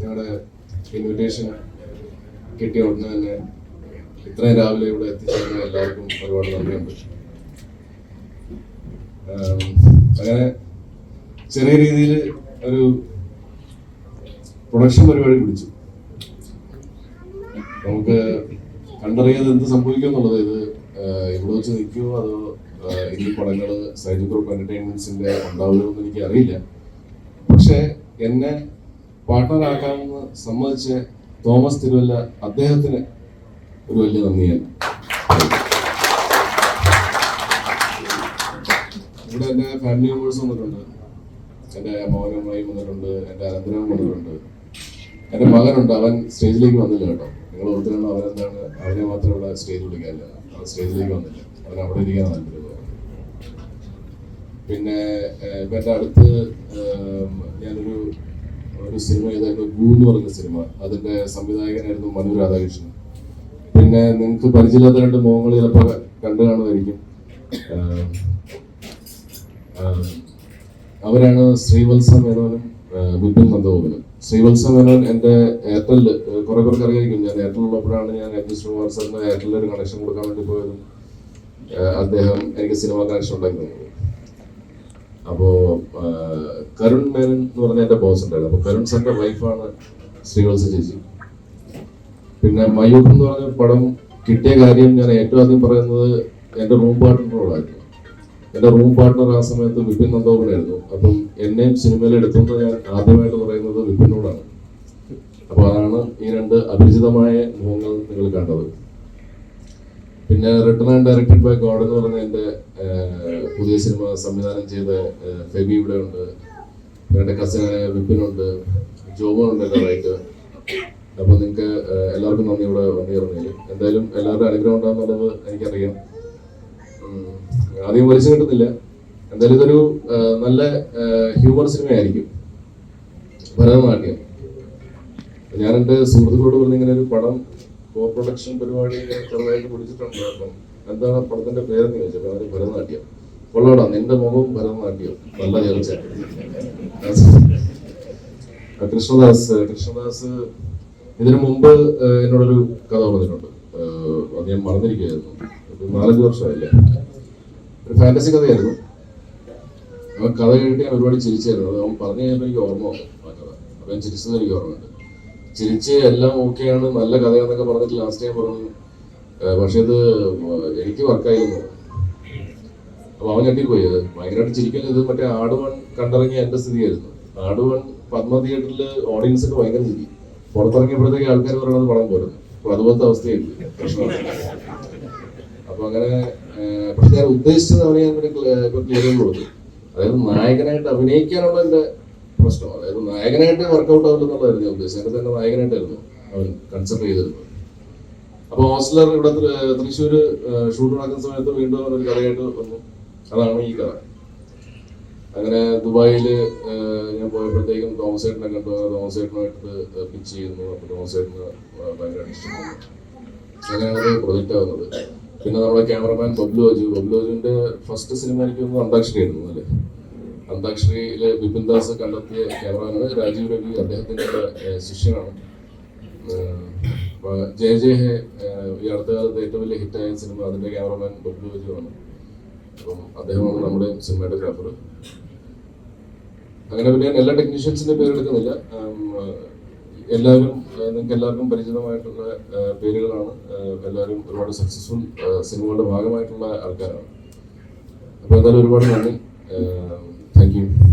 ഞങ്ങളുടെ ഇൻവിറ്റേഷൻ കിട്ടിയ ഉടനെ തന്നെ ഇത്രയും രാവിലെ ഇവിടെ എത്തിച്ചേർന്ന എല്ലാവർക്കും ഒരുപാട് നന്ദിയുണ്ട് അങ്ങനെ ചെറിയ രീതിയിൽ ഒരു പ്രൊഡക്ഷൻ പരിപാടി പിടിച്ചു. നമുക്ക് കണ്ടറിയാതെ എന്ത് സംഭവിക്കും എന്നുള്ളത് ഇത് ഇവിടെ വെച്ച് നിൽക്കുമോ അതോ ഇനി പടങ്ങൾ സൈജു ഗ്രൂപ്പ് എന്റർടൈൻമെന്റ്സിന്റെ ഉണ്ടാവുമോ എന്ന് എനിക്ക് അറിയില്ല. പക്ഷെ എന്നെ പാർട്ട്ണറാക്കാമെന്ന് സമ്മതിച്ച തോമസ് തിരുവല്ല അദ്ദേഹത്തിന് ഒരു വലിയ നന്ദിയാണ്. ഇവിടെ എന്റെ ഫാമിലി മെമ്പേഴ്സ് വന്നിട്ടുണ്ട്. എന്റെ മോനമ്മായി വന്നിട്ടുണ്ട് എന്റെ അനന്തരം വന്നിട്ടുണ്ട്. എന്റെ മകനുണ്ട് അവൻ സ്റ്റേജിലേക്ക് വന്നില്ല കേട്ടോ. നിങ്ങൾ ഓർത്തിരുന്ന അവരെന്താണ് അവനെ മാത്രം ഇവിടെ സ്റ്റേജ് വിളിക്കാനില്ല അവൻ സ്റ്റേജിലേക്ക് വന്നില്ല. അവൻ അവിടെ ഇരിക്കാൻ താല്പര്യം. പിന്നെ ഇപ്പൊ എന്റെ അടുത്ത് ഞാനൊരു ഒരു സിനിമ ഏതായിരുന്നു ഗൂ എന്ന് പറഞ്ഞ സിനിമ. അതിന്റെ സംവിധായകനായിരുന്നു മനു രാധാകൃഷ്ണൻ. പിന്നെ നിങ്ങൾക്ക് പരിചയമില്ലാത്ത രണ്ട് മുഖങ്ങൾ ചിലപ്പോൾ കണ്ടു കാണുമായിരിക്കും. അവരാണ് ശ്രീവത്സ മേനോനും ബുദ്ധൻ നന്ദഗോപനും ശ്രീവത്സ മേനോൻ എന്റെ എയർടെലിൽ കുറെ പേർക്ക് അറിയായിരിക്കും. ഞാൻ എയർടെൽ ഉള്ളപ്പോഴാണ് ഞാൻ എം ജി ശ്രീകുമാർ സാറിന് എയർടെല്ലിൽ ഒരു കണക്ഷൻ കൊടുക്കാൻ വേണ്ടി പോയത്. അദ്ദേഹം എനിക്ക് സിനിമ കണക്ഷൻ ഉണ്ടാക്കി തന്നത് അപ്പോ കരുൺ മേനൻ എന്ന് പറഞ്ഞ എന്റെ ബോസ് ഉണ്ടായിരുന്നു. അപ്പൊ കരുൺ സാറിന്റെ വൈഫാണ് ശ്രീവത്സ ചേച്ചി. പിന്നെ മയൂഖ് എന്ന് പറഞ്ഞ പടം കിട്ടിയ കാര്യം ഞാൻ ഏറ്റവും ആദ്യം പറയുന്നത് എന്റെ റൂം പാർട്ട്ണറോടായിരുന്നു എന്റെ റൂം പാർട്ട്ണർ ആ സമയത്ത് വിപിൻ നന്ദോപനായിരുന്നു അപ്പം എന്നെയും സിനിമയിൽ എടുത്തുന്നത് ഞാൻ ആദ്യമായിട്ട് പറയുന്നത് വിപിനോടാണ്. അപ്പൊ അതാണ് ഈ രണ്ട് അപരിചിതമായ മുഖങ്ങൾ നിങ്ങൾ കണ്ടത്. പിന്നെ return and directed by God എന്ന് പറഞ്ഞ എന്റെ പുതിയ സിനിമ സംവിധാനം ചെയ്ത ഫെബി ഇവിടെ ഉണ്ട്. എന്റെ കസിനായ വിപിനുണ്ട് ജോബുണ്ട് എന്റെ റൈറ്റ് അപ്പോൾ നിങ്ങൾക്ക് എല്ലാവർക്കും നന്ദി ഇവിടെ വന്നു ചേർന്നതിൽ എന്തായാലും എല്ലാവരുടെയും അനുഗ്രഹം ഉണ്ടാകുന്നുള്ളത് എനിക്കറിയാം. ആദ്യം വലിച്ചു കിട്ടുന്നില്ല. എന്തായാലും ഇതൊരു നല്ല ഹ്യൂമർ സിനിമയായിരിക്കും. ഭരതനാട്യം. ഞാൻ എന്റെ സുഹൃത്തുക്കളോട് പറഞ്ഞ ഇങ്ങനെ ഒരു പടം കോ പ്രൊഡക്ഷൻ പരിപാടി ചെറുതായിട്ട് പിടിച്ചിട്ടുണ്ട്. അപ്പം എന്താണ് പടത്തിന്റെ പേരെന്ന് ചോദിച്ചപ്പോൾ അവർ ഭരതനാട്യം. കൊള്ളോടാ നിന്റെ മുഖവും ഭരതനാട്യം. നല്ല ചേർച്ച. കൃഷ്ണദാസ് കൃഷ്ണദാസ് ഇതിനു മുമ്പ് എന്നോടൊരു കഥ പറഞ്ഞിട്ടുണ്ട്. അത് ഞാൻ മറന്നിരിക്കുകയായിരുന്നു. നാലഞ്ച് വർഷമായില്ലേ? ഒരു ഫാന്റസി കഥയായിരുന്നു. ആ കഥ കേട്ട് ഞാൻ ഒരുപാട് ചിരിച്ചായിരുന്നു. അവൻ പറഞ്ഞു കഴിഞ്ഞപ്പോൾ എനിക്ക് ഓർമ്മ വന്നു ആ കഥ. അപ്പൊ ഞാൻ ചിരിച്ചത് എനിക്ക് ഓർമ്മയുണ്ട്. ചിരിച്ച് എല്ലാം ഓക്കെയാണ് നല്ല കഥയാന്നൊക്കെ പറഞ്ഞിട്ട് ലാസ്റ്റ് ടൈം പറഞ്ഞു. പക്ഷെ ഇത് എനിക്ക് വർക്കായിരുന്നു അപ്പൊ അവൻ കണ്ടിപ്പോയി അത് ഭയങ്കരമായിട്ട് ചിരിക്കുന്നത് മറ്റേ ആടുവൺ കണ്ടിറങ്ങിയ എന്റെ സ്ഥിതിയായിരുന്നു. ആടുവൺ പത്മ തിയേറ്ററിൽ ഓഡിയൻസ് ഒക്കെ ഭയങ്കര ചിരി. പുറത്തിറങ്ങിയപ്പോഴത്തേക്ക് ആൾക്കാർ പറയണത് പടം പോരുന്നു. അപ്പൊ അതുപോലത്തെ അവസ്ഥയായിരുന്നു. പ്രശ്നം. അപ്പൊ അങ്ങനെ പക്ഷെ ഞാൻ ഉദ്ദേശിച്ചത് അവനെ ഞാൻ ക്ലിയർ കൊടുത്തു. അതായത് നായകനായിട്ട് അഭിനയിക്കാനുള്ള എന്റെ പ്രശ്നം അതായത് നായകനായിട്ട് വർക്കൗട്ട് ആവില്ല ഞാൻ ഉദ്ദേശിച്ചത്. തന്നെ നായകനായിട്ടായിരുന്നു അവൻ കൺസെപ്റ്റ് ചെയ്തിരുന്നത്. അപ്പൊ ഹോസ്റ്റലർ ഇവിടെ തൃശ്ശൂർ ഷൂട്ട് നടക്കുന്ന സമയത്ത് വീണ്ടും ഒരു കഥയായിട്ട് വന്നു. അതാണ് ഈ കഥ. അങ്ങനെ ദുബായിൽ ഞാൻ പോയപ്പോഴത്തേക്കും തോമസ് ഏട്ടനെ കണ്ടു. തോമസ് ഏട്ടനായിട്ട് പിച്ച് ചെയ്യുന്നു. അപ്പൊ തോമസ് ഏട്ടന് ഭയങ്കര അങ്ങനെയാണ് ഒരു പ്രൊജക്റ്റ് ആവുന്നത്. പിന്നെ നമ്മുടെ ക്യാമറമാൻ ബബ്ലു അജു. ബബ്ലു അജുവിന്റെ ഫസ്റ്റ് സിനിമ എനിക്ക് തോന്നുന്നു അന്താക്ഷരി ആയിരുന്നു അല്ലേ? അന്താക്ഷരിയിലെ ബിപിൻ ദാസ് കണ്ടെത്തിയ ക്യാമറമാനാണ് രാജീവ് രവി അദ്ദേഹത്തിന്റെ ശിഷ്യനാണ്. ജയ ജയ ഹെ ഈ അടുത്ത കാലത്ത് ഏറ്റവും വലിയ ഹിറ്റായ സിനിമ അതിന്റെ ക്യാമറമാൻ ബബ്ലു അജു ആണ്. അപ്പം അദ്ദേഹമാണ് നമ്മുടെ സിനിമാറ്റോഗ്രാഫർ അങ്ങനെ പിന്നെ എല്ലാ ടെക്നീഷ്യൻസിന്റെ പേരെടുക്കുന്നില്ല എല്ലാവരും നിങ്ങൾക്ക് എല്ലാവർക്കും പരിചിതമായിട്ടുള്ള പേരുകളാണ്. എല്ലാവരും ഒരുപാട് സക്സസ്ഫുൾ സിനിമകളുടെ ഭാഗമായിട്ടുള്ള ആൾക്കാരാണ്. അപ്പോൾ എന്തായാലും ഒരുപാട് നന്ദി. you.